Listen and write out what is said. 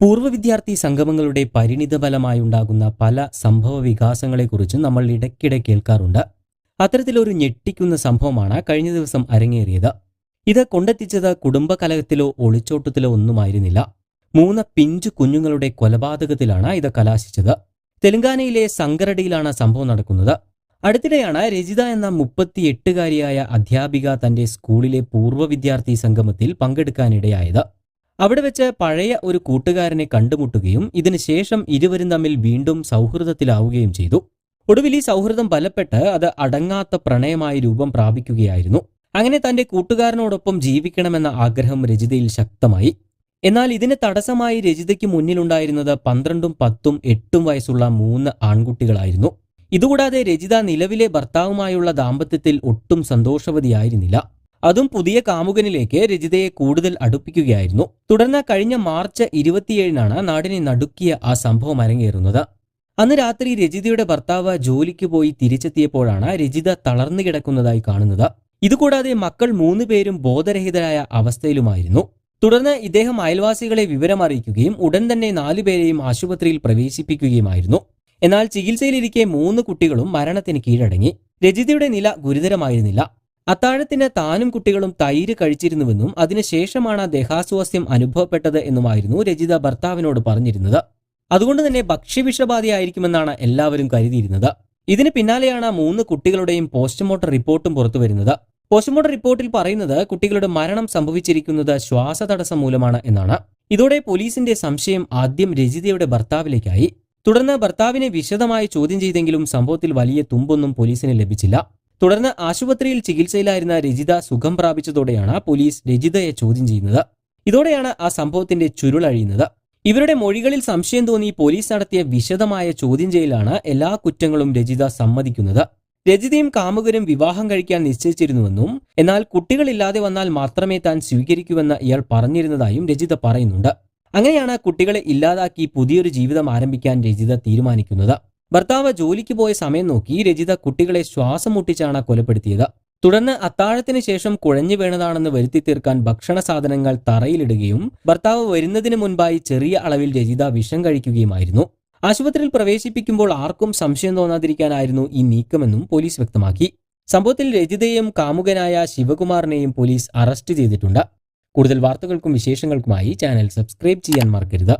പൂർവ വിദ്യാർത്ഥി സംഗമങ്ങളുടെ പരിണിത ഫലമായുണ്ടാകുന്ന പല സംഭവ വികാസങ്ങളെക്കുറിച്ചും നമ്മൾ ഇടയ്ക്കിടെ കേൾക്കാറുണ്ട്. അത്തരത്തിലൊരു ഞെട്ടിക്കുന്ന സംഭവമാണ് കഴിഞ്ഞ ദിവസം അരങ്ങേറിയത്. ഇത് കൊണ്ടെത്തിച്ചത് കുടുംബകലഹത്തിലോ ഒളിച്ചോട്ടത്തിലോ ഒന്നുമായിരുന്നില്ല. മൂന്ന് പിഞ്ചു കുഞ്ഞുങ്ങളുടെ കൊലപാതകത്തിലാണ് ഇത് കലാശിച്ചത്. തെലങ്കാനയിലെ സങ്കരടിയിലാണ് സംഭവം നടക്കുന്നത്. അടുത്തിടെയാണ് രജിത എന്ന മുപ്പത്തിയെട്ടുകാരിയായ അധ്യാപിക തന്റെ സ്കൂളിലെ പൂർവ വിദ്യാർത്ഥി സംഗമത്തിൽ പങ്കെടുക്കാനിടയായത്. അവിടെ വെച്ച് പഴയ ഒരു കൂട്ടുകാരനെ കണ്ടുമുട്ടുകയും ഇതിനുശേഷം ഇരുവരും തമ്മിൽ വീണ്ടും സൗഹൃദത്തിലാവുകയും ചെയ്തു. ഒടുവിൽ ഈ സൗഹൃദം ബലപ്പെട്ട് അത് അടങ്ങാത്ത പ്രണയമായി രൂപം പ്രാപിക്കുകയായിരുന്നു. അങ്ങനെ തന്റെ കൂട്ടുകാരനോടൊപ്പം ജീവിക്കണമെന്ന ആഗ്രഹം രജിതയിൽ ശക്തമായി. എന്നാൽ ഇതിന് തടസ്സമായി രജിതയ്ക്ക് മുന്നിലുണ്ടായിരുന്നത് പന്ത്രണ്ടും പത്തും എട്ടും വയസ്സുള്ള മൂന്ന് ആൺകുട്ടികളായിരുന്നു. ഇതുകൂടാതെ രജിത നിലവിലെ ഭർത്താവുമായുള്ള ദാമ്പത്യത്തിൽ ഒട്ടും സന്തോഷവതിയായിരുന്നില്ല. അതും പുതിയ കാമുകനിലേക്ക് രജിതയെ കൂടുതൽ അടുപ്പിക്കുകയായിരുന്നു. തുടർന്ന് കഴിഞ്ഞ മാർച്ച് ഇരുപത്തിയേഴിനാണ് നാടിനെ നടുക്കിയ ആ സംഭവം അരങ്ങേറുന്നത്. അന്ന് രാത്രി രജിതയുടെ ഭർത്താവ് ജോലിക്ക് പോയി തിരിച്ചെത്തിയപ്പോഴാണ് രജിത തളർന്നു കിടക്കുന്നതായി കാണുന്നത്. ഇതുകൂടാതെ മക്കൾ മൂന്ന് പേരും ബോധരഹിതരായ അവസ്ഥയിലുമായിരുന്നു. തുടർന്ന് ഇദ്ദേഹം അയൽവാസികളെ വിവരമറിയിക്കുകയും ഉടൻ തന്നെ നാലുപേരെയും ആശുപത്രിയിൽ പ്രവേശിപ്പിക്കുകയുമായിരുന്നു. എന്നാൽ ചികിത്സയിലിരിക്കെ മൂന്ന് കുട്ടികളും മരണത്തിന് കീഴടങ്ങി. രജിതയുടെ നില ഗുരുതരമായിരുന്നില്ല. അത്താഴത്തിന് താനും കുട്ടികളും തൈര് കഴിച്ചിരുന്നുവെന്നും അതിനുശേഷമാണ് ദേഹാസ്വാസ്ഥ്യം അനുഭവപ്പെട്ടത് എന്നുമായിരുന്നു രജിത ഭർത്താവിനോട് പറഞ്ഞിരുന്നത്. അതുകൊണ്ട് തന്നെ ഭക്ഷ്യവിഷബാധയായിരിക്കുമെന്നാണ് എല്ലാവരും കരുതിയിരുന്നത്. ഇതിന് പിന്നാലെയാണ് മൂന്ന് കുട്ടികളുടെയും പോസ്റ്റ്മോർട്ടം റിപ്പോർട്ടും പുറത്തുവരുന്നത് പോസ്റ്റ്മോർട്ടം റിപ്പോർട്ടിൽ പറയുന്നത് കുട്ടികളുടെ മരണം സംഭവിച്ചിരിക്കുന്നത് ശ്വാസതടസ്സം മൂലമാണ് എന്നാണ്. ഇതോടെ പോലീസിന്റെ സംശയം ആദ്യം രജിതയുടെ ഭർത്താവിലേക്കായി. തുടർന്ന് ഭർത്താവിനെ വിശദമായി ചോദ്യം ചെയ്തെങ്കിലും സംഭവത്തിൽ വലിയ തുമ്പൊന്നും പോലീസിന് ലഭിച്ചില്ല. തുടർന്ന് ആശുപത്രിയിൽ ചികിത്സയിലായിരുന്ന രജിത സുഖം പ്രാപിച്ചതോടെയാണ് പോലീസ് രജിതയെ ചോദ്യം ചെയ്യുന്നത്. ഇതോടെയാണ് ആ സംഭവത്തിന്റെ ചുരുളഴിയുന്നത് ഇവരുടെ മൊഴികളിൽ സംശയം തോന്നി പോലീസ് നടത്തിയ വിശദമായ ചോദ്യം ചെയ്യലാണ് എല്ലാ കുറ്റങ്ങളും രജിത സമ്മതിക്കുന്നത്. രജിതയും കാമുകരും വിവാഹം കഴിക്കാൻ നിശ്ചയിച്ചിരുന്നുവെന്നും എന്നാൽ കുട്ടികളില്ലാതെ വന്നാൽ മാത്രമേ താൻ സ്വീകരിക്കൂവെന്ന് ഇയാൾ പറഞ്ഞിരുന്നതായും രജിത പറയുന്നുണ്ട്. അങ്ങനെയാണ് കുട്ടികളെ ഇല്ലാതാക്കി പുതിയൊരു ജീവിതം ആരംഭിക്കാൻ രജിത തീരുമാനിക്കുന്നത്. ഭർത്താവ് ജോലിക്ക് പോയ സമയം നോക്കി രജിത കുട്ടികളെ ശ്വാസം മുട്ടിച്ചാണ് കൊലപ്പെടുത്തിയത്. തുടർന്ന് അത്താഴത്തിന് ശേഷം കുഴഞ്ഞു വീണതാണെന്ന് വരുത്തി തീർക്കാൻ ഭക്ഷണ സാധനങ്ങൾ തറയിലിടുകയും ഭർത്താവ് വരുന്നതിന് മുൻപായി ചെറിയ അളവിൽ രജിത വിഷം കഴിക്കുകയുമായിരുന്നു. ആശുപത്രിയിൽ പ്രവേശിപ്പിക്കുമ്പോൾ ആർക്കും സംശയം തോന്നാതിരിക്കാനായിരുന്നു ഈ നീക്കമെന്നും പോലീസ് വ്യക്തമാക്കി. സംഭവത്തിൽ രജിതയും കാമുകനായ ശിവകുമാറിനെയും പോലീസ് അറസ്റ്റ് ചെയ്തിട്ടുണ്ട്. കൂടുതൽ വാർത്തകൾക്കും വിശേഷങ്ങൾക്കുമായി ചാനൽ സബ്സ്ക്രൈബ് ചെയ്യാൻ മറക്കരുത്.